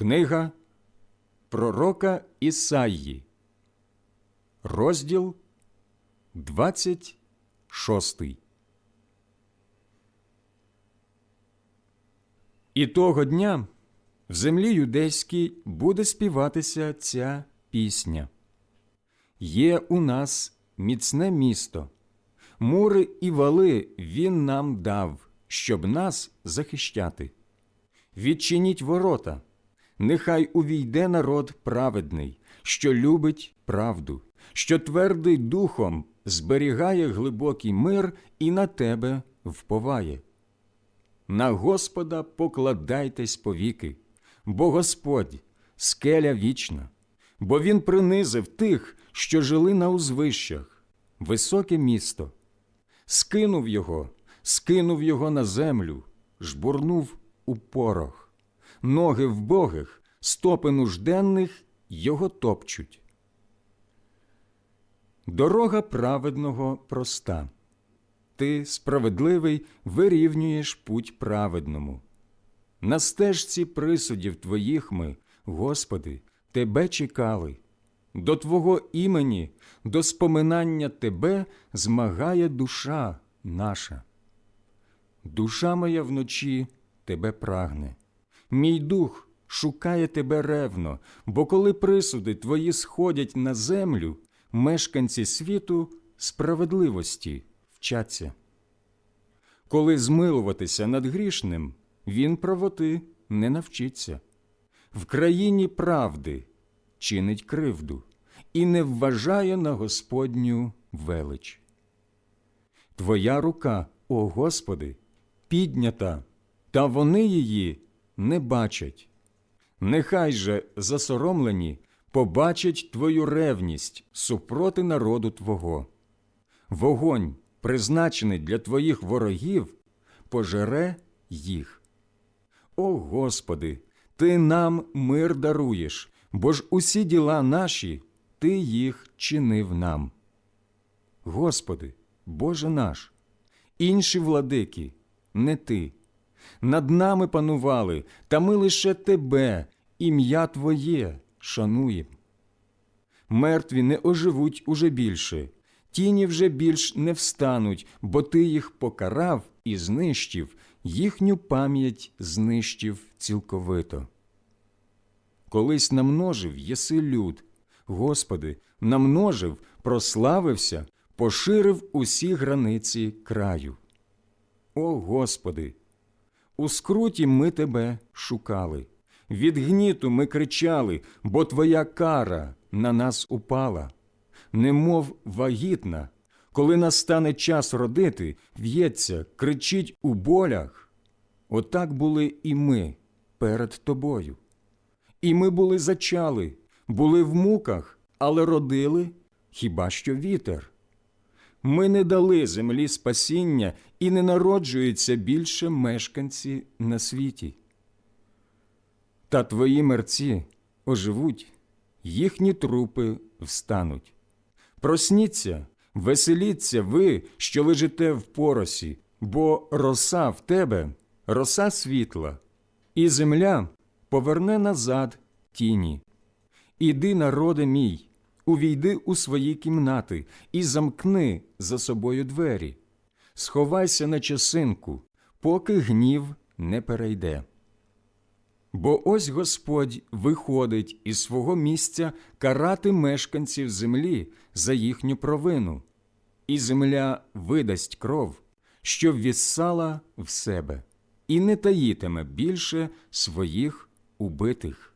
Книга Пророка Ісаї, розділ 26. І того дня в землі юдейській буде співатися ця пісня. Є у нас міцне місто, мури і вали він нам дав, щоб нас захищати. Відчиніть ворота, нехай увійде народ праведний, що любить правду, що твердий духом зберігає глибокий мир і на тебе вповає. На Господа покладайтесь повіки, бо Господь скеля вічна, бо Він принизив тих, що жили на узвищах, високе місто, скинув його, скинув його на землю, жбурнув у порох, ноги вбогих, стопи нужденних його топчуть. Дорога праведного проста. Ти, справедливий, вирівнюєш путь праведному. На стежці присудів твоїх ми, Господи, Тебе чекали. До Твого імені, до споминання Тебе змагає душа наша. Душа моя вночі Тебе прагне, мій дух шукає Тебе ревно, бо коли присуди Твої сходять на землю, мешканці світу справедливості вчаться. Коли змилуватися над грішним, він правоти не навчиться. В країні правди чинить кривду і не вважає на Господню велич. Твоя рука, о Господи, піднята, та вони її не бачать. Нехай же засоромлені побачать Твою ревність супроти народу Твого. Вогонь, призначений для Твоїх ворогів, пожере їх. О Господи, Ти нам мир даруєш, бо ж усі діла наші Ти їх чинив нам. Господи, Боже наш, інші владики, не Ти. Над нами панували, та ми лише Тебе, ім'я Твоє шануєм. Мертві не оживуть уже більше, тіні вже більш не встануть, бо ти їх покарав і знищив, їхню пам'ять знищив цілковито. Колись намножив єси люд, Господи, намножив, прославився, поширив усі границі краю. О Господи! У скруті ми Тебе шукали, від гніту ми кричали, бо Твоя кара на нас упала немов вагітна, коли настане час родити, в'ється, кричить у болях. Отак були і ми перед тобою. І ми були зачали, були в муках, але родили хіба що вітер. Ми не дали землі спасіння і не народжуються більше мешканці на світі. Та твої мерці оживуть, їхні трупи встануть. Просніться, веселіться ви, що лежите в поросі, бо роса в тебе, роса світла, і земля поверне назад тіні. Іди, народе мій, увійди у свої кімнати і замкни за собою двері, сховайся на часинку, поки гнів не перейде. Бо ось Господь виходить із свого місця карати мешканців землі за їхню провину, і земля видасть кров, що ввіссала в себе, і не таїтиме більше своїх убитих.